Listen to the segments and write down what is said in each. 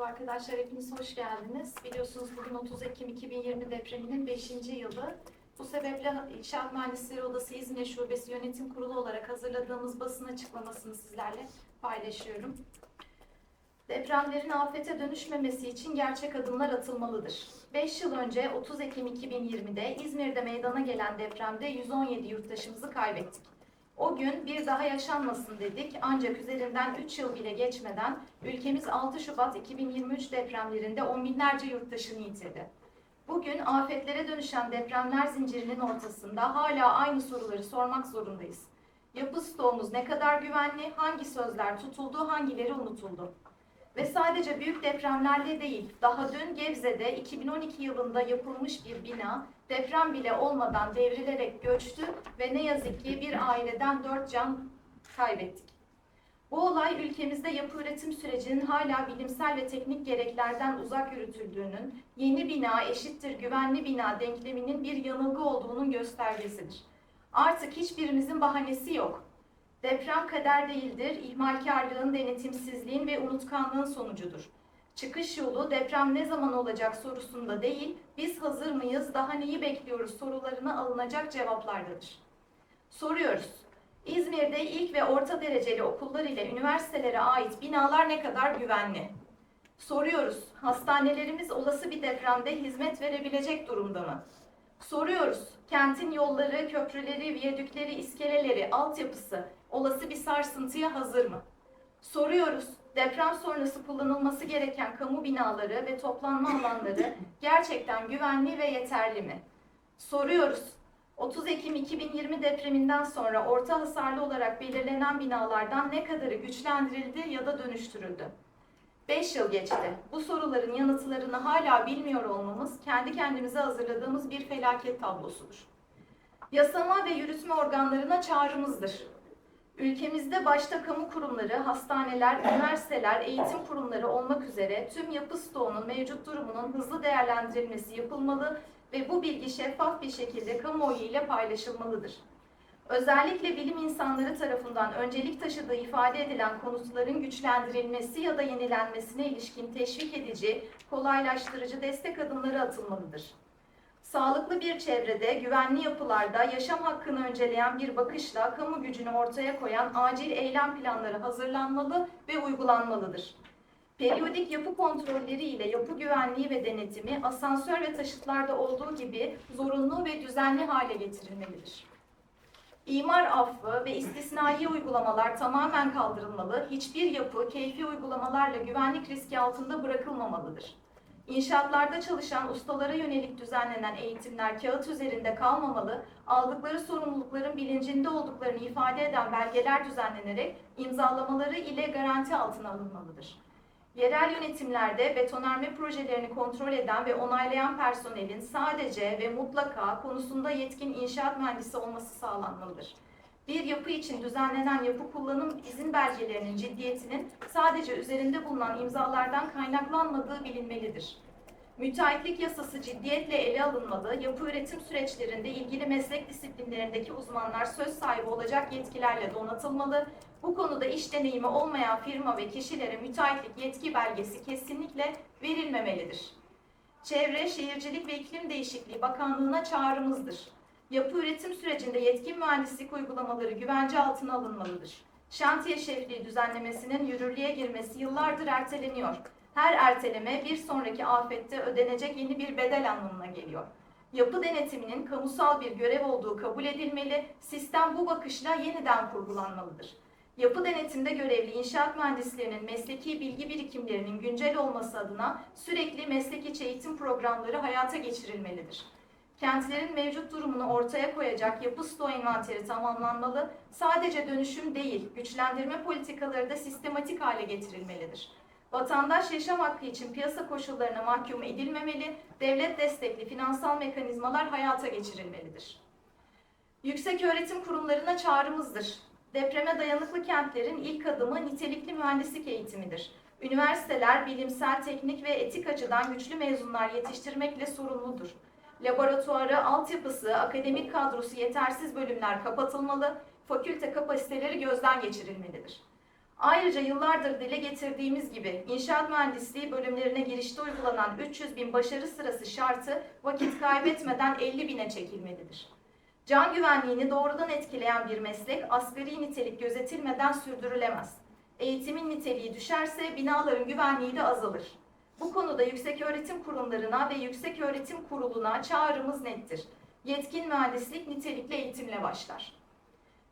Merhaba arkadaşlar, hepiniz hoş geldiniz. Biliyorsunuz bugün 30 Ekim 2020 depreminin 5. yılı. Bu sebeple İnşaat Mühendisleri Odası İzmir Şubesi Yönetim Kurulu olarak hazırladığımız basın açıklamasını sizlerle paylaşıyorum. Depremlerin afete dönüşmemesi için gerçek adımlar atılmalıdır. 5 yıl önce 30 Ekim 2020'de İzmir'de meydana gelen depremde 117 yurttaşımızı kaybettik. O gün bir daha yaşanmasın dedik ancak üzerinden 3 yıl bile geçmeden ülkemiz 6 Şubat 2023 depremlerinde on binlerce yurttaşını yitirdi. Bugün afetlere dönüşen depremler zincirinin ortasında hala aynı soruları sormak zorundayız. Yapı stoğumuz ne kadar güvenli, hangi sözler tutuldu, hangileri unutuldu? Ve sadece büyük depremlerle değil, daha dün Gebze'de 2012 yılında yapılmış bir bina deprem bile olmadan devrilerek göçtü ve ne yazık ki bir aileden dört can kaybettik. Bu olay ülkemizde yapı üretim sürecinin hala bilimsel ve teknik gereklerden uzak yürütüldüğünün, yeni bina eşittir güvenli bina denkleminin bir yanılgı olduğunun göstergesidir. Artık hiçbirimizin bahanesi yok. Deprem kader değildir, ihmalkarlığın, denetimsizliğin ve unutkanlığın sonucudur. Çıkış yolu deprem ne zaman olacak sorusunda değil, biz hazır mıyız, daha neyi bekliyoruz sorularına alınacak cevaplardadır. Soruyoruz. İzmir'de ilk ve orta dereceli okullar ile üniversitelere ait binalar ne kadar güvenli? Soruyoruz. Hastanelerimiz olası bir depremde hizmet verebilecek durumda mı? Soruyoruz. Kentin yolları, köprüleri, viyadükleri, iskeleleri, altyapısı olası bir sarsıntıya hazır mı? Soruyoruz. Deprem sonrası kullanılması gereken kamu binaları ve toplanma alanları gerçekten güvenli ve yeterli mi? Soruyoruz. 30 Ekim 2020 depreminden sonra orta hasarlı olarak belirlenen binalardan ne kadarı güçlendirildi ya da dönüştürüldü? 5 yıl geçti. Bu soruların yanıtlarını hala bilmiyor olmamız kendi kendimize hazırladığımız bir felaket tablosudur. Yasama ve yürütme organlarına çağrımızdır. Ülkemizde başta kamu kurumları, hastaneler, üniversiteler, eğitim kurumları olmak üzere tüm yapı stoğunun mevcut durumunun hızlı değerlendirilmesi yapılmalı ve bu bilgi şeffaf bir şekilde kamuoyu ile paylaşılmalıdır. Özellikle bilim insanları tarafından öncelik taşıdığı ifade edilen konutların güçlendirilmesi ya da yenilenmesine ilişkin teşvik edici, kolaylaştırıcı destek adımları atılmalıdır. Sağlıklı bir çevrede, güvenli yapılarda yaşam hakkını önceleyen bir bakışla kamu gücünü ortaya koyan acil eylem planları hazırlanmalı ve uygulanmalıdır. Periyodik yapı kontrolleri ile yapı güvenliği ve denetimi asansör ve taşıtlarda olduğu gibi zorunlu ve düzenli hale getirilmelidir. İmar affı ve istisnai uygulamalar tamamen kaldırılmalı, hiçbir yapı keyfi uygulamalarla güvenlik riski altında bırakılmamalıdır. İnşaatlarda çalışan ustalara yönelik düzenlenen eğitimler kağıt üzerinde kalmamalı, aldıkları sorumlulukların bilincinde olduklarını ifade eden belgeler düzenlenerek imzalamaları ile garanti altına alınmalıdır. Yerel yönetimlerde betonarme projelerini kontrol eden ve onaylayan personelin sadece ve mutlaka konusunda yetkin inşaat mühendisi olması sağlanmalıdır. Bir yapı için düzenlenen yapı kullanım izin belgelerinin ciddiyetinin sadece üzerinde bulunan imzalardan kaynaklanmadığı bilinmelidir. Müteahhitlik yasası ciddiyetle ele alınmalı, yapı üretim süreçlerinde ilgili meslek disiplinlerindeki uzmanlar söz sahibi olacak yetkilerle donatılmalı, bu konuda iş deneyimi olmayan firma ve kişilere müteahhitlik yetki belgesi kesinlikle verilmemelidir. Çevre, Şehircilik ve İklim Değişikliği Bakanlığı'na çağrımızdır. Yapı üretim sürecinde yetkin mühendislik uygulamaları güvence altına alınmalıdır. Şantiye şefliği düzenlemesinin yürürlüğe girmesi yıllardır erteleniyor. Her erteleme bir sonraki afette ödenecek yeni bir bedel anlamına geliyor. Yapı denetiminin kamusal bir görev olduğu kabul edilmeli, sistem bu bakışla yeniden kurgulanmalıdır. Yapı denetimde görevli inşaat mühendislerinin mesleki bilgi birikimlerinin güncel olması adına sürekli meslek içi eğitim programları hayata geçirilmelidir. Kentlerin mevcut durumunu ortaya koyacak yapı stoğu envanteri tamamlanmalı, sadece dönüşüm değil, güçlendirme politikaları da sistematik hale getirilmelidir. Vatandaş yaşam hakkı için piyasa koşullarına mahkum edilmemeli, devlet destekli finansal mekanizmalar hayata geçirilmelidir. Yüksek öğretim kurumlarına çağrımızdır. Depreme dayanıklı kentlerin ilk adımı nitelikli mühendislik eğitimidir. Üniversiteler bilimsel, teknik ve etik açıdan güçlü mezunlar yetiştirmekle sorumludur. Laboratuvarı, altyapısı, akademik kadrosu yetersiz bölümler kapatılmalı, fakülte kapasiteleri gözden geçirilmelidir. Ayrıca yıllardır dile getirdiğimiz gibi inşaat mühendisliği bölümlerine girişte uygulanan 300 bin başarı sırası şartı vakit kaybetmeden 50 bine çekilmelidir. Can güvenliğini doğrudan etkileyen bir meslek asgari nitelik gözetilmeden sürdürülemez. Eğitimin niteliği düşerse binaların güvenliği de azalır. Bu konuda yüksek öğretim kurumlarına ve yüksek öğretim kuruluna çağrımız nettir. Yetkin mühendislik nitelikli eğitimle başlar.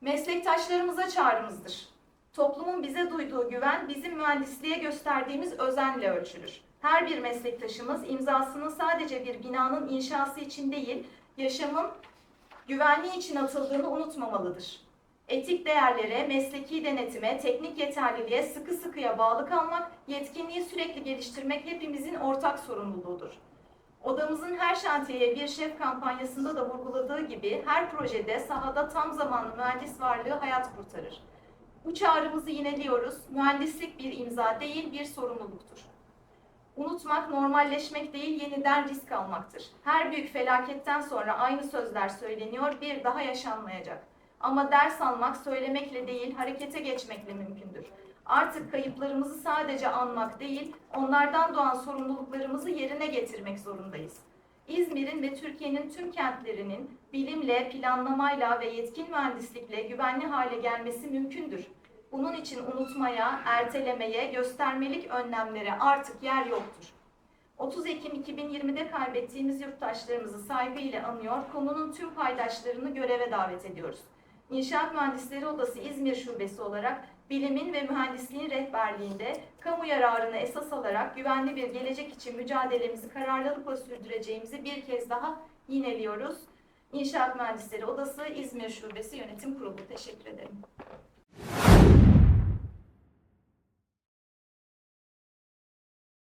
Meslektaşlarımıza çağrımızdır. Toplumun bize duyduğu güven bizim mühendisliğe gösterdiğimiz özenle ölçülür. Her bir meslektaşımız imzasının sadece bir binanın inşası için değil, yaşamın güvenliği için atıldığını unutmamalıdır. Etik değerlere, mesleki denetime, teknik yeterliliğe sıkı sıkıya bağlı kalmak, yetkinliği sürekli geliştirmek hepimizin ortak sorumluluğudur. Odamızın her şantiyeye bir şef kampanyasında da vurguladığı gibi her projede sahada tam zamanlı mühendis varlığı hayat kurtarır. Bu çağrımızı yineliyoruz. Mühendislik bir imza değil, bir sorumluluktur. Unutmak, normalleşmek değil, yeniden risk almaktır. Her büyük felaketten sonra aynı sözler söyleniyor, bir daha yaşanmayacak. Ama ders almak söylemekle değil, harekete geçmekle mümkündür. Artık kayıplarımızı sadece anmak değil, onlardan doğan sorumluluklarımızı yerine getirmek zorundayız. İzmir'in ve Türkiye'nin tüm kentlerinin bilimle, planlamayla ve yetkin mühendislikle güvenli hale gelmesi mümkündür. Bunun için unutmaya, ertelemeye, göstermelik önlemlere artık yer yoktur. 30 Ekim 2020'de kaybettiğimiz yurttaşlarımızı saygıyla anıyor, konunun tüm paydaşlarını göreve davet ediyoruz. İnşaat Mühendisleri Odası İzmir Şubesi olarak bilimin ve mühendisliğin rehberliğinde kamu yararını esas alarak güvenli bir gelecek için mücadelemizi kararlılıkla sürdüreceğimizi bir kez daha yineliyoruz. İnşaat Mühendisleri Odası İzmir Şubesi Yönetim Kurulu. Teşekkür ederim.